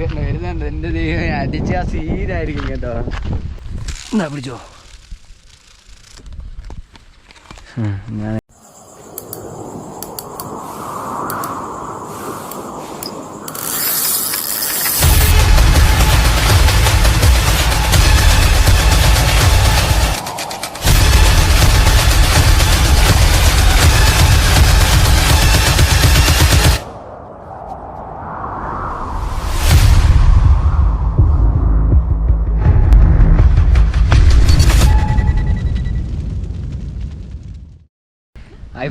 വരുന്നുണ്ട്. എന്റെ ദൈവം അടിച്ച ആ സീനായിരിക്കും കേട്ടോ. എന്നാ പിടിച്ചോ. ഞാൻ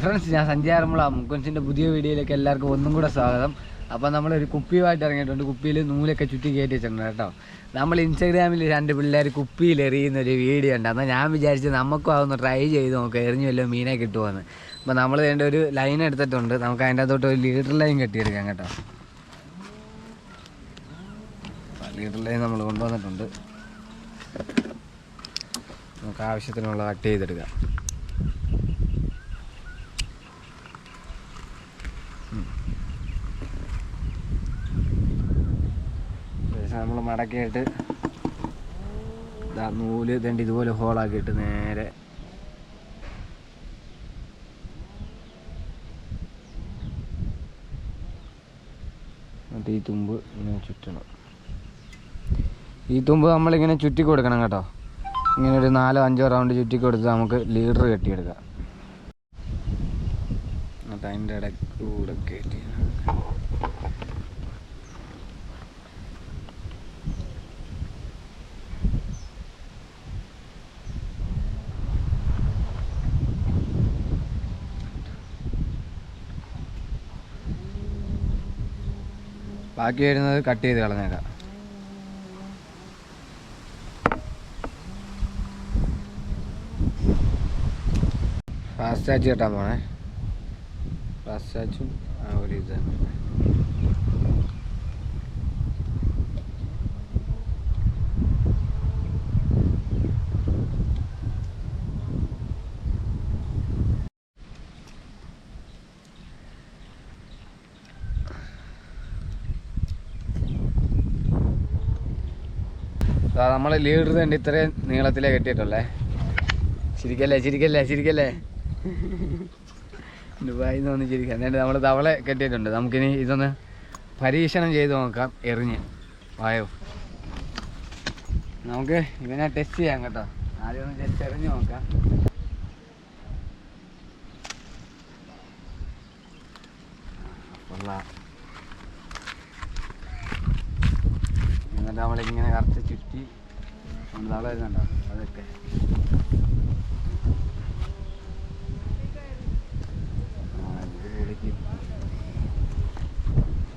ഫ്രണ്ട്സ് ഞാൻ സഞ്ജയ് ആറന്മുള മുക്കുൻസിന്റെ പുതിയ വീഡിയോയിലേക്ക് എല്ലാവർക്കും ഒന്നും കൂടെ സ്വാഗതം. അപ്പോൾ നമ്മളൊരു കുപ്പിയുമായിട്ട് ഇറങ്ങിയിട്ടുണ്ട്. കുപ്പിയിൽ നൂലൊക്കെ ചുറ്റി കയറ്റി വെച്ചിട്ടുണ്ട് കേട്ടോ. നമ്മൾ ഇൻസ്റ്റാഗ്രാമിൽ രണ്ട് പിള്ളേർ കുപ്പിയിൽ എറിയുന്ന ഒരു വീഡിയോ ഉണ്ട്. എന്നാൽ ഞാൻ വിചാരിച്ച് നമുക്കും അതൊന്ന് ട്രൈ ചെയ്ത് നോക്കാം. എറിഞ്ഞു വല്ലതും മീനെ കിട്ടുമെന്ന് അപ്പോൾ നമ്മൾ വേണ്ട ഒരു ലൈൻ എടുത്തിട്ടുണ്ട്. നമുക്ക് അതിന്റെ അകത്തോട്ട് ഒരു ലീഡർ ലൈൻ കെട്ടിയെടുക്കാം കേട്ടോ. ലീഡർ ലൈൻ നമ്മൾ കൊണ്ടുവന്നിട്ടുണ്ട്. നമുക്ക് ആവശ്യത്തിനുള്ള കട്ട് ചെയ്തെടുക്കാം. നമ്മൾ മടക്കിയിട്ട് നൂൽ ഇതണ്ട് ഇതുപോലെ ഹോളാക്കിയിട്ട് നേരെ എന്നിട്ട് ഈ തുമ്പ് ഇങ്ങനെ ചുറ്റണം. ഈ തുമ്പ് നമ്മളിങ്ങനെ ചുറ്റി കൊടുക്കണം കേട്ടോ. ഇങ്ങനെ ഒരു നാലോ അഞ്ചോ റൗണ്ട് ചുറ്റി കൊടുത്ത് നമുക്ക് ലീഡർ കെട്ടിയെടുക്കാം. എന്നിട്ട് അതിന്റെ ഇടയ്ക്കൂടെ കയറ്റി ബാക്കി വരുന്നത് കട്ട് ചെയ്ത് കളഞ്ഞേക്കാം. ഫാസ്റ്റ് ചാർജ് കെട്ടാൻ പോണേ. ഫാസ്റ്റ് ചാച്ചും ആ ഒരു ഇത് തന്നെ. നമ്മൾ ലീഡർ തന്നെ ഇത്രയും നീളത്തിലേ കെട്ടിയിട്ടുള്ളേ. ചിരിക്കല്ലേ ചിരിക്കല്ലേ ചിരിക്കല്ലേ? ദുബായിൽ നിന്ന് ചിരിക്കാം. എന്നിട്ട് നമ്മൾ തവളെ കെട്ടിയിട്ടുണ്ട്. നമുക്കിനി ഇതൊന്ന് പരീക്ഷണം ചെയ്ത് നോക്കാം. എറിഞ്ഞ്. വായോ. നമുക്ക് ഇവനെ ടെസ്റ്റ് ചെയ്യാം കേട്ടോ. ആദ്യം ഒന്ന് ജസ്റ്റ് എറിഞ്ഞ് നോക്കാം. കൊള്ളാം. എന്നിട്ട് നമ്മളിങ്ങനെ കറച്ച് ചുറ്റി നമ്മൾ വരുന്നുണ്ടാവും വരുന്നുണ്ടോ? അതൊക്കെ.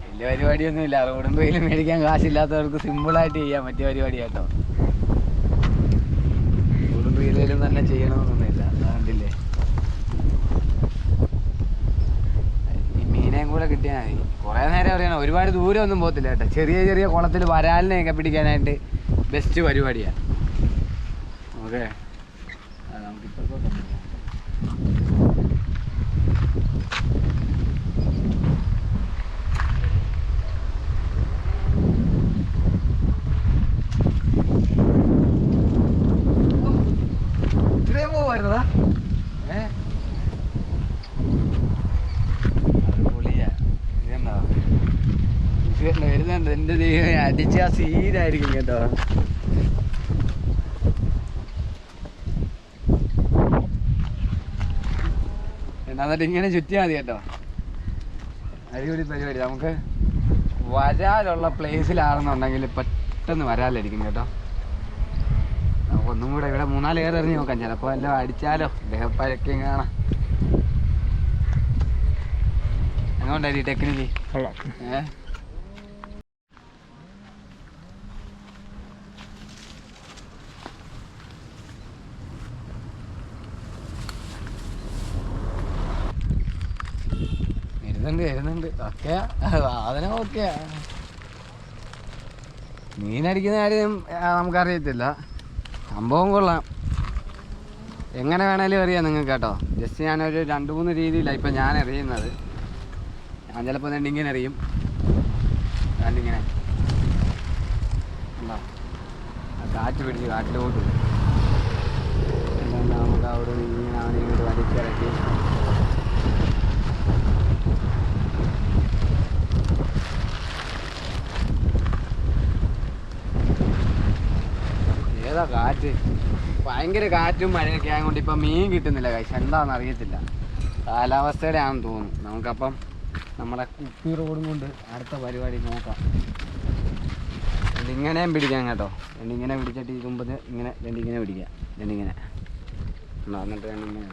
വലിയ പരിപാടിയൊന്നുമില്ല റോഡും വെയിലും മേടിക്കാൻ കാശില്ലാത്തവർക്ക് സിമ്പിളായിട്ട് ചെയ്യാൻ പറ്റിയ പരിപാടി കേട്ടോ റോഡും വെയിലും തന്നെ ചെയ്യണമെന്നൊന്നുമില്ല. അതുകൊണ്ടില്ലേ ഈ മീനേയും കൂടെ കിട്ടിയാൽ മതി. കുറേ നേരം അറിയണം ഒരുപാട് ദൂരം ഒന്നും പോകത്തില്ല കേട്ടോ. ചെറിയ ചെറിയ കുളത്തിൽ വരാലിനെയൊക്കെ പിടിക്കാനായിട്ട് ബെസ്റ്റ് പരിപാടിയാണ് ഓക്കെ നമുക്ക് ഇപ്പുറത്തോട്ട് ഇത്രയും പോവായിരുന്നതാ ഏ അത് പൊളിയാ ഇതെന്താ ഇത് കണ്ടോ, വരുന്നുണ്ട് എന്റെ ദൈവം അടിച്ച ആ സീനായിരിക്കും കേട്ടോ. എന്നാ എന്നിട്ട് ഇങ്ങനെ ചുറ്റിയാൽ മതി കേട്ടോ. അടിപൊളി പരിപാടി. നമുക്ക് വരാലുള്ള പ്ലേസിലാണെന്നുണ്ടെങ്കിൽ പെട്ടെന്ന് വരാലായിരിക്കും കേട്ടോ. നമുക്ക് ഒന്നും കൂടെ ഇവിടെ മൂന്നാൽ ഏറെ എറിഞ്ഞ് നോക്കാം. ചിലപ്പോൾ എല്ലാം അടിച്ചാലോ ദേഹപ്പഴക്കം കാണാം. എങ്ങോട്ടായി ടെക്നിക്ക്? ഏ? വരുന്നുണ്ട് വരുന്നുണ്ട്. ഓക്കേ സാധനം ഓക്കേ മീനടിക്കുന്ന കാര്യം നമുക്കറിയത്തില്ല. സംഭവം കൊള്ളാം. എങ്ങനെ വേണേലും അറിയാം നിങ്ങൾക്ക് കേട്ടോ ജസ്റ്റ് ഞാനൊരു രണ്ട് മൂന്ന് രീതിയിലാണ് ഇപ്പം ഞാൻ അറിയുന്നത്. ഞാൻ ചിലപ്പോൾ രണ്ടിങ്ങനെ അറിയും. രണ്ടിങ്ങനെ. കാറ്റ് പിടിച്ച്. എന്നിട്ട് നമുക്ക് അവിടെ ഇങ്ങനെ അവനെ ഇങ്ങോട്ട് വലിച്ചിറക്കി. ഏതാ കാറ്റ്? ഭയങ്കര കാറ്റും മഴയൊക്കെ ആയതുകൊണ്ട് ഇപ്പം മീൻ കിട്ടുന്നില്ല കാശ് എന്താണെന്ന് അറിയത്തില്ല. കാലാവസ്ഥയുടെ ആണെന്ന് തോന്നുന്നു. നമുക്കപ്പം നമ്മുടെ കുപ്പി റോഡും കൊണ്ട് അടുത്ത പരിപാടി നോക്കാം. ഇങ്ങനെയും പിടിക്കാം കേട്ടോ. രണ്ടിങ്ങനെ പിടിച്ചിട്ട് ഇതുമ്പത് ഇങ്ങനെ രണ്ടിങ്ങനെ പിടിക്കാം. രണ്ടിങ്ങനെ? എന്നിട്ട് രണ്ടിങ്ങനെ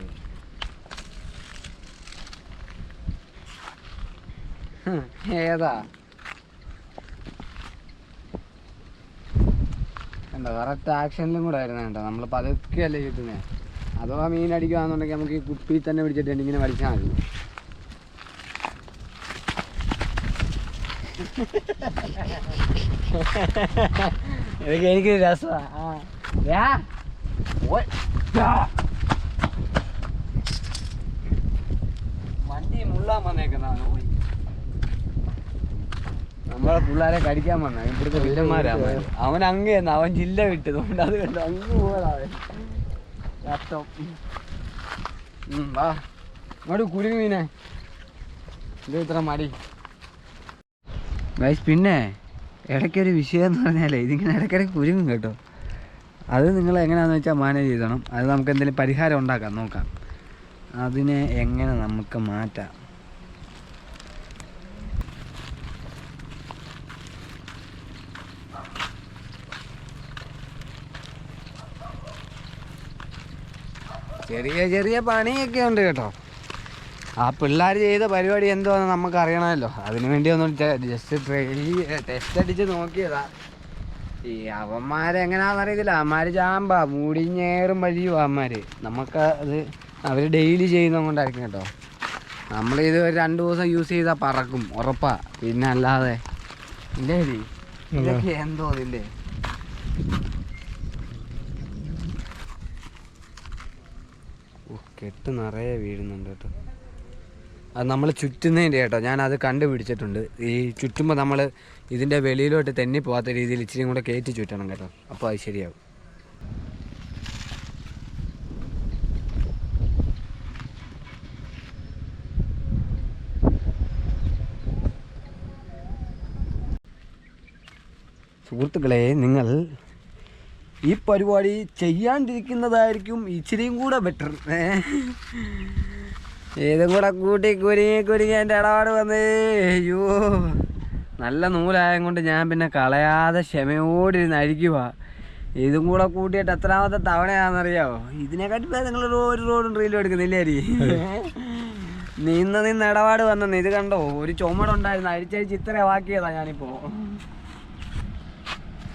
ഏതാ? കണ്ടോ കറക്റ്റ് ആക്ഷനിലും കൂടെ ആയിരുന്നു കേട്ടോ നമ്മൾ പതുക്കെയല്ലേ കിട്ടുന്നത് അഥവാ മീൻ അടിക്കുകയാണെന്നുണ്ടെങ്കിൽ നമുക്ക് ഈ കുപ്പിയിൽ തന്നെ പിടിച്ചിട്ട് ഇങ്ങനെ വലിച്ചാൽ മതി. ഇതൊക്കെ എനിക്ക് രസമാണ് വണ്ടി മുള്ളാൻ വന്നേക്കുന്നതാണ് നമ്മളെ പിള്ളേരെ കടിക്കാൻ വന്ന. ഇവിടുത്തെ വില്ലന്മാരാ അവൻ. അങ്ങേന്ന് അവൻ ജില്ല വിട്ടത് കൊണ്ട് അത് കണ്ടു അങ്ങ് അവൻ. കഷ്ടം വാ. ഇങ്ങോട്ട് കുരുങ്ങി മീനെ. ഇത് ഇത്ര മടി. ഗൈസ് പിന്നെ ഇടയ്ക്കൊരു വിഷയം എന്ന് പറഞ്ഞാലേ ഇതിങ്ങനെ ഇടയ്ക്കിടയ്ക്ക് കുരുങ്ങും കേട്ടോ. അത് നിങ്ങൾ എങ്ങനെയാണെന്ന് വെച്ചാൽ മാനേജ് ചെയ്തണം. അത് നമുക്ക് എന്തെങ്കിലും പരിഹാരം ഉണ്ടാക്കാം നോക്കാം. അതിനെ എങ്ങനെ നമുക്ക് മാറ്റാം. ചെറിയ ചെറിയ പണിയൊക്കെ ഉണ്ട് കേട്ടോ. ആ പിള്ളേർ ചെയ്ത പരിപാടി എന്തോന്ന് നമുക്ക് അറിയണമല്ലോ അതിനു വേണ്ടി ഒന്ന് ജസ്റ്റ് ട്രെയിൻ ടെസ്റ്റ് അടിച്ച് നോക്കിയതാ. ഈ അവന്മാരെങ്ങനാന്ന് അറിയത്തില്ല. അവന്മാർ ചാമ്പാ മൂടിഞ്ഞേറും വഴിയും അവന്മാർ നമുക്ക് അത് അവർ ഡെയിലി ചെയ്യുന്നത് കൊണ്ടായിരിക്കും കേട്ടോ. നമ്മളിത് ഒരു രണ്ട് ദിവസം യൂസ് ചെയ്താൽ പറക്കും ഉറപ്പാ. പിന്നെ അല്ലാതെ ഇല്ലേ? ഇതൊക്കെ എന്തോ ഇതില്ലേ ഓ, കെട്ട് നിറയെ വീഴുന്നുണ്ട് കേട്ടോ. അത് നമ്മൾ ചുറ്റുന്നതിന്റെ കേട്ടോ ഞാൻ അത് കണ്ടുപിടിച്ചിട്ടുണ്ട്. ഈ ചുറ്റുമ്പോൾ നമ്മൾ ഇതിന്റെ വെളിയിലോട്ട് തെന്നി പോകാത്ത രീതിയിൽ ഇച്ചിരി കൂടെ കയറ്റി ചുറ്റണം കേട്ടോ. അപ്പോൾ അത് ശരിയാവും. സുഹൃത്തുക്കളെ നിങ്ങൾ ഈ പരിപാടി ചെയ്യാണ്ടിരിക്കുന്നതായിരിക്കും ഇച്ചിരിയും കൂടെ ബെറ്റർ ഏതും കൂടെ കൂട്ടി കുരുങ്ങി കുരുങ്ങി എന്റെ ഇടപാട് വന്നേ. അയ്യോ. നല്ല നൂലായം കൊണ്ട് ഞാൻ പിന്നെ കളയാതെ ക്ഷമയോടിരുന്ന് അഴിക്കുക ഇതും കൂടെ കൂട്ടിയിട്ട് എത്രാമത്തെ തവണയാണെന്നറിയാവോ? ഇതിനെക്കാട്ടി നിങ്ങൾ ഒരു റോഡും റീലും എടുക്കുന്നില്ലേ നിന്ന് നിന്ന് ഇടപാട് വന്നെന്ന് ഇത് കണ്ടോ? ഒരു ചുമടുണ്ടായിരുന്നു. അരിച്ചരിച്ച് ഇത്ര വാക്കിയതാ ഞാനിപ്പോ.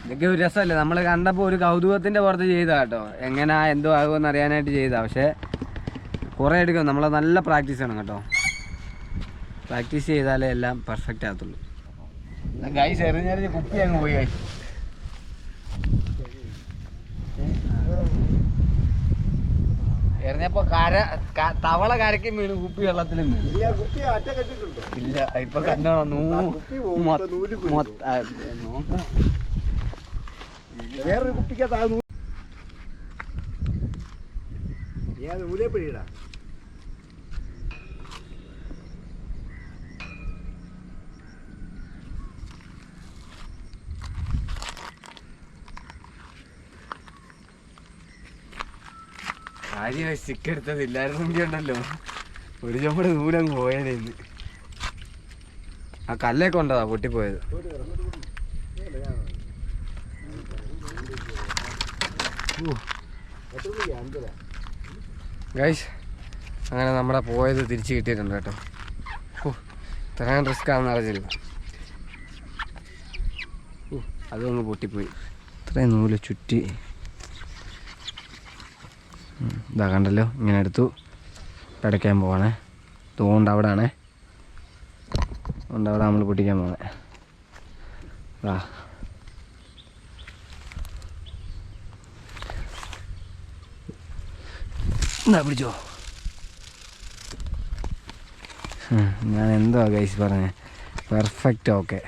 ഇതൊക്കെ ഒരു രസമല്ലേ? നമ്മൾ കണ്ടപ്പോൾ ഒരു കൗതുകത്തിന്റെ പുറത്ത് ചെയ്താ കേട്ടോ. എങ്ങനെ എന്തോ ആകുമെന്ന് അറിയാനായിട്ട് ചെയ്താ. പക്ഷേ കുറേ എടുക്കും നമ്മൾ നല്ല പ്രാക്ടീസ് ചെയ്യണം കേട്ടോ. പ്രാക്ടീസ് ചെയ്താലേ എല്ലാം പെർഫെക്റ്റ് ആകത്തുള്ളൂ. ഗൈസ് എറിഞ്ഞെറിഞ്ഞ് കുപ്പി അങ്ങ് പോയി ഗൈസ് എറിഞ്ഞപ്പോ കര തവള കരക്കും വീണു കുപ്പി വെള്ളത്തിലും വീണു. ഇല്ല ഇപ്പൊ കണ്ടോ? നൂ മൊത്ത- വേറൊരു കുട്ടിക്കകത്ത് ആ നൂ- ഏത് നൂലേപ്പടിയിടാ കാര്യമായി സ്റ്റിക്ക് എടുത്തതില്ലായിരുന്നെങ്കിൽ ഉണ്ടല്ലോ. ഒരു ചുമട് നൂലങ്ങ് പോയതേന്ന് ആ കല്ലൊക്കെ ഉണ്ടതാ പൊട്ടിപ്പോയത്. ഗൈസ് അങ്ങനെ നമ്മുടെ പോയത് തിരിച്ച് കിട്ടിയിട്ടുണ്ട് കേട്ടോ. ഓ ഇത്രയും റിസ്ക് ആണെന്ന് അറിഞ്ഞില്ല. ഓ അതൊന്ന് പൊട്ടിപ്പോയി. ഇത്രയും നൂൽ ചുറ്റി. ഇതാ കണ്ടല്ലോ ഇങ്ങനെ എടുത്തു പടയ്ക്കാൻ പോവാണേ. തോണ്ട് അവിടെ ആണേ അതുകൊണ്ട് അവിടെ നമ്മൾ പൊട്ടിക്കാൻ പോവാണേ. ആ എന്നാ ഞാൻ എന്തോ ഗൈസ് പറഞ്ഞേ. പെർഫെക്റ്റ് ഓക്കെ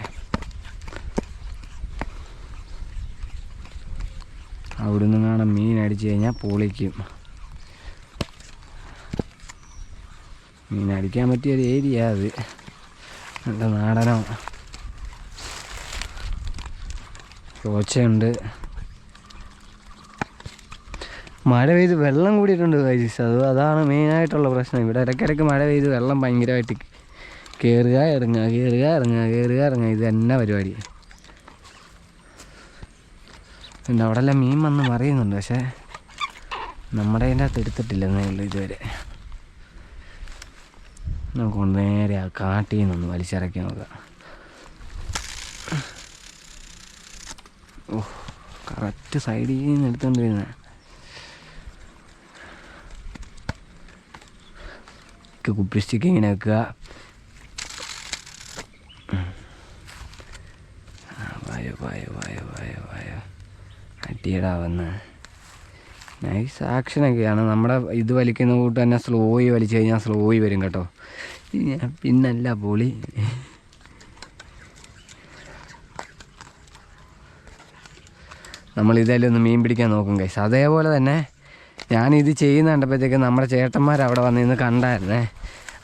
അവിടുന്ന് കാണാൻ മീൻ അടിച്ചു കഴിഞ്ഞാൽ പൊളിക്കും. മീൻ അടിക്കാൻ പറ്റിയ ഒരു ഏരിയ അത്. നല്ല നാടനോ. ചോച്ചയുണ്ട് മഴ പെയ്ത് വെള്ളം കൂടിയിട്ടുണ്ട് ഗൈസ് അത് അതാണ് മെയിനായിട്ടുള്ള പ്രശ്നം. ഇവിടെ ഇടയ്ക്കിടയ്ക്ക് മഴ പെയ്ത് വെള്ളം ഭയങ്കരമായിട്ട് കയറുക ഇറങ്ങുക കയറുക ഇറങ്ങുക കയറുക ഇറങ്ങുക. ഇത് തന്നെ പരിപാടി. പിന്നെ അവിടെ എല്ലാം മീൻ വന്ന് മറിയുന്നുണ്ട്. പക്ഷേ നമ്മുടെ അതിന്റെ അകത്ത് എടുത്തിട്ടില്ല എന്നേ ഉള്ളൂ ഇതുവരെ. നമുക്ക് നേരെ ആ കാട്ടിൽ നിന്നൊന്ന് വലിച്ചിറക്കി നോക്കാം. ഓ കറക്റ്റ് സൈഡിൽ നിന്ന് എടുത്തുകൊണ്ട് കുപ്പി സ്റ്റിക്ക് ഇങ്ങനെ വെക്കുക. വായോ വായോ വായോ വായോ വായോ. അടിയടാവുന്ന നൈസ് ആക്ഷനൊക്കെയാണ് നമ്മുടെ ഇത് വലിക്കുന്ന കൂട്ട് തന്നെ സ്ലോയി വലിച്ചു കഴിഞ്ഞാൽ സ്ലോയി വരും കേട്ടോ. പിന്നല്ല പൊളി. നമ്മൾ ഇതെല്ലാം ഒന്ന് മീൻ പിടിക്കാൻ നോക്കും കൈസ് അതേപോലെ തന്നെ ഞാനിത് ചെയ്യുന്ന കണ്ടപ്പോഴത്തേക്ക് നമ്മുടെ ചേട്ടന്മാർ അവിടെ വന്നിരുന്ന് കണ്ടായിരുന്നേ.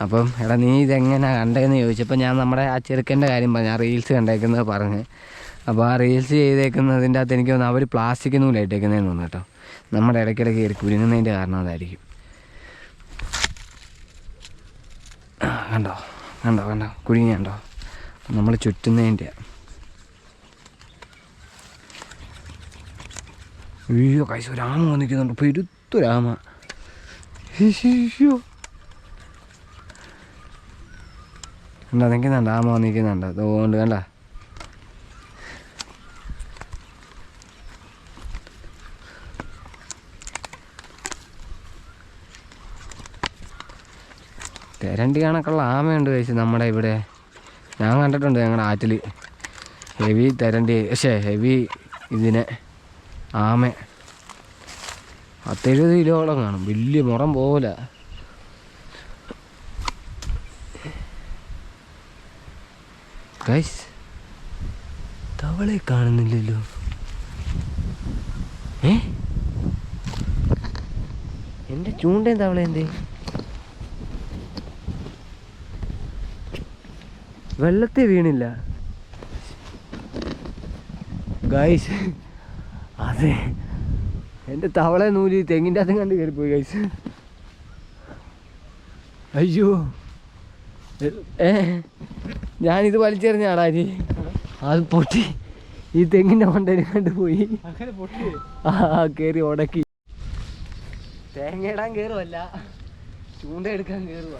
അപ്പം എടാ നീ ഇതെങ്ങനെ കണ്ടതെന്ന് ചോദിച്ചപ്പോൾ ഞാൻ നമ്മുടെ ആ ചെറുക്കന്റെ കാര്യം പറഞ്ഞു. ആ റീൽസ് കണ്ടേക്കുന്നത് പറഞ്ഞ്. അപ്പോൾ ആ റീൽസ് ചെയ്തേക്കുന്നതിന്റെ അകത്ത് എനിക്ക് തോന്നുന്നു അവർ പ്ലാസ്റ്റിക് നൂലായിട്ടേക്കുന്നതെന്ന് തോന്നുന്നു കേട്ടോ. നമ്മുടെ ഇടയ്ക്കിടയ്ക്ക് കയറി കുരുങ്ങുന്നതിന്റെ കാരണം അതായിരിക്കും. കണ്ടോ? കണ്ടോ കണ്ടോ? കുരുങ്ങി കണ്ടോ? നമ്മൾ ചുറ്റുന്നതിന്റെ അയ്യോ കൈസ് രാമ ഇപ്പോൾ പെരുത്തു രാമ അയ്യോ കണ്ടോ നിൽക്കുന്നുണ്ട് ആമ വന്നിക്കുന്നുണ്ട് അതുകൊണ്ട് കണ്ട? തെരണ്ടി കണക്കുള്ള ആമയുണ്ട് കഴിച്ച് നമ്മുടെ ഇവിടെ. ഞാൻ കണ്ടിട്ടുണ്ട് ഞങ്ങളുടെ ആറ്റിൽ ഹെവി തെരണ്ടി പക്ഷേ ഹെവി ഇതിനെ ആമ. പത്തെഴുപത് കിലോളം കാണും. വലിയ മുറം പോവില്ല ഗൈസ് തവളെ കാണുന്നില്ലല്ലോ. ഏ? എന്റെ ചൂണ്ടയും തവള എന്തേ? വെള്ളത്തിൽ വീണില്ല. ഗൈസ് അതെ. എന്റെ തവളെ നൂൽ തെങ്ങിന്റെ അതും കണ്ട് കയറിപ്പോയി കൈസ് അയ്യോ. ഏ ഞാനിത് വലിച്ചെറിഞ്ഞ ആടാരി അത് പൊട്ടി. ഈ തെങ്ങിന്റെ മണ്ടയിൽ കണ്ട് പോയി. ആ കയറി ഉടക്കി തേങ്ങ ഇടാൻ കയറുമല്ല ചൂണ്ട എടുക്കാൻ കയറുക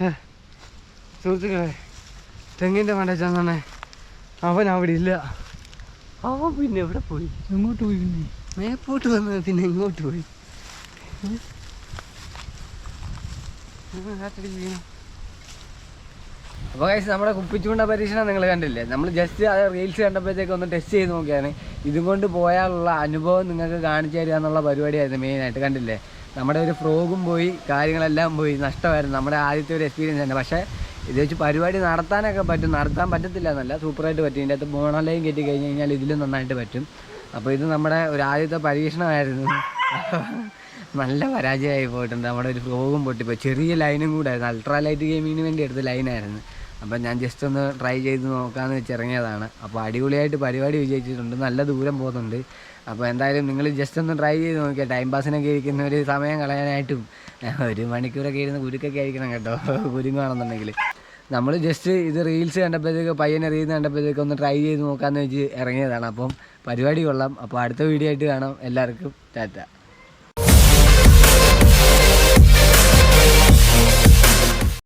സുഹൃത്തുക്കളെ തെങ്ങിന്റെ മണ്ട ചെന്നെ അവൻ അവിടെ ഇല്ല. അവൻ പിന്നെ എവിടെ പോയി? എങ്ങോട്ട് പോയി പിന്നെ? മേപ്പോട്ട് വന്ന പിന്നെ എങ്ങോട്ട് പോയി? അപ്പോൾ കഴിച്ച് നമ്മുടെ കുപ്പിച്ചുകൊണ്ട പരീക്ഷണം നിങ്ങൾ കണ്ടില്ലേ? നമ്മൾ ജസ്റ്റ് അത് റീൽസ് കണ്ടപ്പോഴത്തേക്ക് ഒന്ന് ടെസ്റ്റ് ചെയ്ത് നോക്കിയാണ്. ഇതുകൊണ്ട് പോയാലുള്ള അനുഭവം നിങ്ങൾക്ക് കാണിച്ചു തരിക എന്നുള്ള പരിപാടിയായിരുന്നു മെയിനായിട്ട് കണ്ടില്ലേ? നമ്മുടെ ഒരു ഫ്രോഗും പോയി കാര്യങ്ങളെല്ലാം പോയി നഷ്ടമായിരുന്നു. നമ്മുടെ ആദ്യത്തെ ഒരു എക്സ്പീരിയൻസ് തന്നെ. പക്ഷേ ഇത് വെച്ച് പരിപാടി നടത്താനൊക്കെ പറ്റും. നടത്താൻ പറ്റത്തില്ല എന്നല്ല സൂപ്പറായിട്ട് പറ്റും. ഇതിന്റെ അകത്ത് ബോണലയും കെട്ടി കഴിഞ്ഞ് കഴിഞ്ഞാൽ ഇതിലും നന്നായിട്ട് പറ്റും. അപ്പോൾ ഇത് നമ്മുടെ ഒരു ആദ്യത്തെ പരീക്ഷണമായിരുന്നു. നല്ല പരാജയമായി പോയിട്ടുണ്ട്. നമ്മുടെ ഒരു ഫ്ലോഗും പൊട്ടിപ്പോയി. ചെറിയ ലൈനും കൂടെ ആയിരുന്നു. അൾട്രാ ലൈറ്റ് ഗെയിമിങ്ങിന് വേണ്ടി എടുത്ത ലൈനായിരുന്നു. അപ്പം ഞാൻ ജസ്റ്റ് ഒന്ന് ട്രൈ ചെയ്ത് നോക്കാമെന്ന് വെച്ചിറങ്ങിയതാണ് അപ്പോൾ അടിപൊളിയായിട്ട് പരിപാടി വിജയിച്ചിട്ടുണ്ട്. നല്ല ദൂരം പോകുന്നുണ്ട്. അപ്പോൾ എന്തായാലും നിങ്ങൾ ജസ്റ്റ് ഒന്ന് ട്രൈ ചെയ്ത് നോക്കിയാൽ ടൈം പാസിനൊക്കെ ഇരിക്കുന്ന ഒരു സമയം കളയാനായിട്ടും ഒരു മണിക്കൂറൊക്കെ ഇരുന്ന് കുരുക്കൊക്കെ ആയിരിക്കണം കേട്ടോ കുരുങ്ങുകയാണെന്നുണ്ടെങ്കിൽ നമ്മൾ ജസ്റ്റ് ഇത് റീൽസ് കണ്ടപ്പോഴത്തേക്ക് പയ്യനെ റീൽസ് കണ്ടപ്പോഴത്തേക്ക് ഒന്ന് ട്രൈ ചെയ്ത് നോക്കാമെന്ന് വെച്ച് ഇറങ്ങിയതാണ്. അപ്പം പരിപാടി കൊള്ളാം. അപ്പോൾ അടുത്ത വീഡിയോ ആയിട്ട് കാണാം. എല്ലാവർക്കും ടാറ്റ.